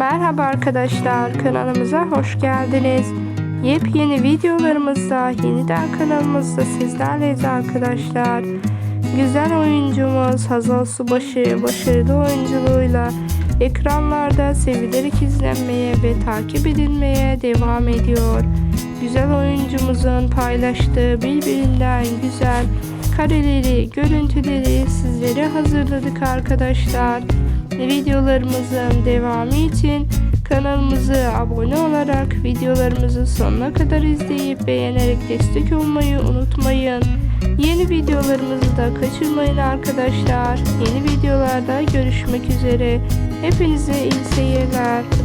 Merhaba arkadaşlar kanalımıza hoş geldiniz. Yepyeni videolarımızda yeniden kanalımızda sizlerleyiz arkadaşlar. Güzel oyuncumuz Hazal Subaşı başarılı oyunculuğuyla ekranlarda sevilerek izlenmeye ve takip edilmeye devam ediyor. Güzel oyuncumuzun paylaştığı birbirinden güzel kareleri, görüntüleri sizlere hazırladık arkadaşlar. Videolarımızın devamı için kanalımıza abone olarak videolarımızı sonuna kadar izleyip beğenerek destek olmayı unutmayın. Yeni videolarımızı da kaçırmayın arkadaşlar. Yeni videolarda görüşmek üzere. Hepinize iyi seyirler.